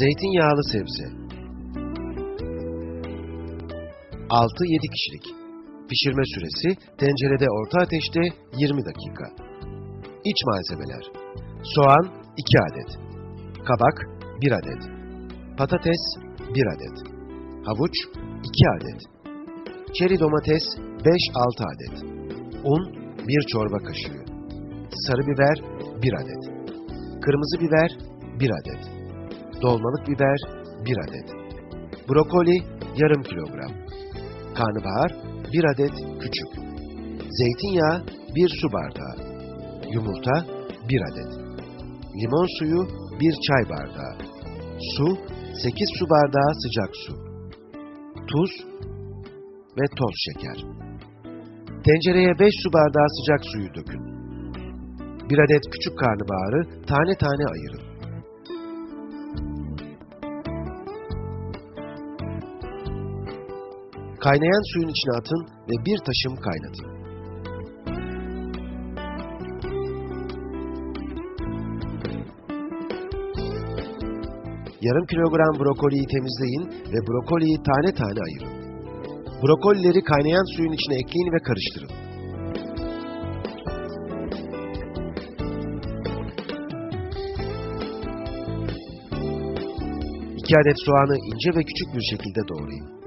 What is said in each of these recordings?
Zeytinyağlı sebze. 6-7 kişilik. Pişirme süresi tencerede orta ateşte 20 dakika. İç malzemeler. Soğan 2 adet. Kabak 1 adet. Patates 1 adet. Havuç 2 adet. Çeri domates 5-6 adet. Un 1 çorba kaşığı. Sarı biber 1 adet. Kırmızı biber 1 adet. Dolmalık biber 1 adet. Brokoli yarım kilogram. Karnabahar 1 adet küçük. Zeytinyağı 1 su bardağı. Yumurta 1 adet. Limon suyu 1 çay bardağı. Su 8 su bardağı sıcak su. Tuz ve toz şeker. Tencereye 5 su bardağı sıcak suyu dökün. 1 adet küçük karnabaharı tane tane ayırın. Kaynayan suyun içine atın ve bir taşım kaynatın. Yarım kilogram brokoliyi temizleyin ve brokoliyi tane tane ayırın. Brokolileri kaynayan suyun içine ekleyin ve karıştırın. İki adet soğanı ince ve küçük bir şekilde doğrayın.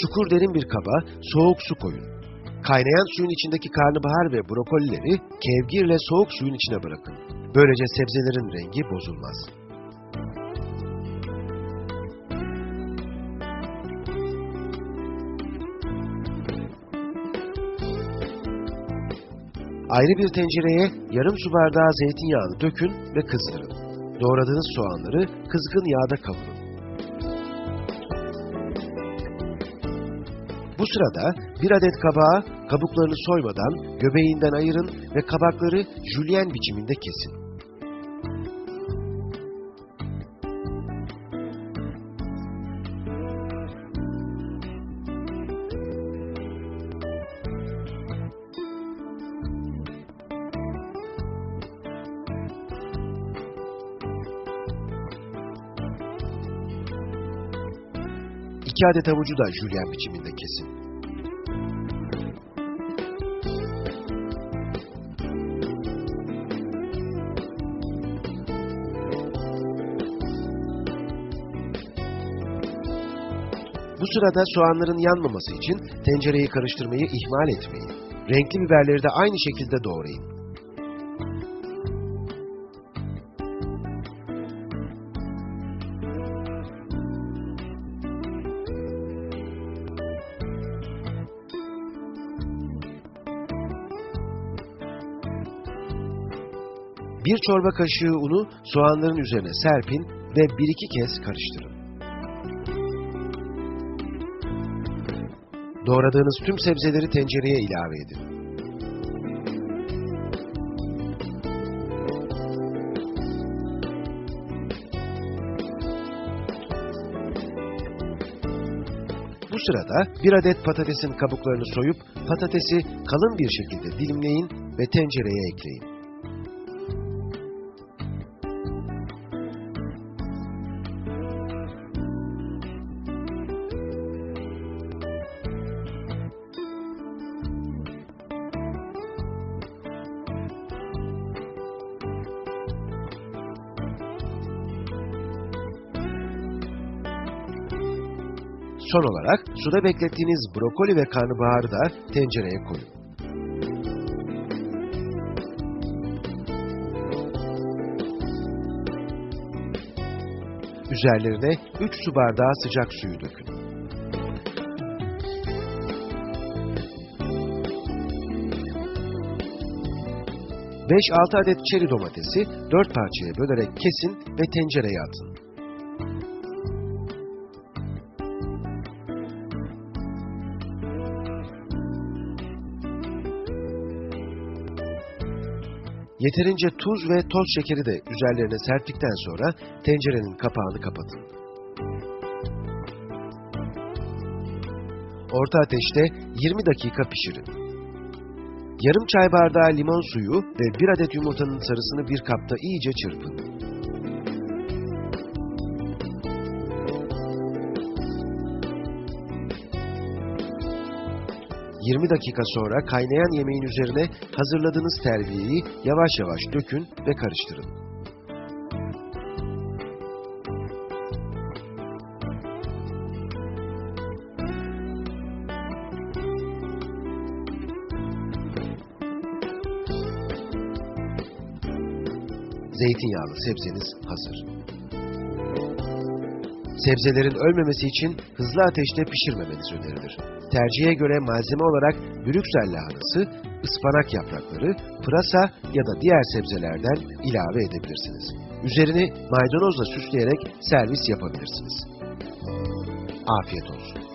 Çukur derin bir kaba soğuk su koyun. Kaynayan suyun içindeki karnabahar ve brokolileri kevgirle soğuk suyun içine bırakın. Böylece sebzelerin rengi bozulmaz. Ayrı bir tencereye yarım su bardağı zeytinyağını dökün ve kızdırın. Doğradığınız soğanları kızgın yağda kavurun. Bu sırada bir adet kabağı kabuklarını soymadan göbeğinden ayırın ve kabakları jülyen biçiminde kesin. İki adet havucu da jülyen biçiminde kesin. Bu sırada soğanların yanmaması için tencereyi karıştırmayı ihmal etmeyin. Renkli biberleri de aynı şekilde doğrayın. Bir çorba kaşığı unu soğanların üzerine serpin ve bir iki kez karıştırın. Doğradığınız tüm sebzeleri tencereye ilave edin. Bu sırada bir adet patatesin kabuklarını soyup patatesi kalın bir şekilde dilimleyin ve tencereye ekleyin. Son olarak suda beklettiğiniz brokoli ve karnabaharı da tencereye koyun. Üzerlerine 3 su bardağı sıcak suyu dökün. Beş altı adet çeri domatesi dört parçaya bölerek kesin ve tencereye atın. Yeterince tuz ve toz şekeri de üzerlerine serptikten sonra tencerenin kapağını kapatın. Orta ateşte 20 dakika pişirin. Yarım çay bardağı limon suyu ve bir adet yumurtanın sarısını bir kapta iyice çırpın. ...20 dakika sonra kaynayan yemeğin üzerine hazırladığınız terbiyeyi yavaş yavaş dökün ve karıştırın. Zeytinyağlı sebzeniz hazır. Sebzelerin ölmemesi için hızlı ateşte pişirmemeniz önerilir. Tercihe göre malzeme olarak Brüksel lahanası, ıspanak yaprakları, pırasa ya da diğer sebzelerden ilave edebilirsiniz. Üzerini maydanozla süsleyerek servis yapabilirsiniz. Afiyet olsun.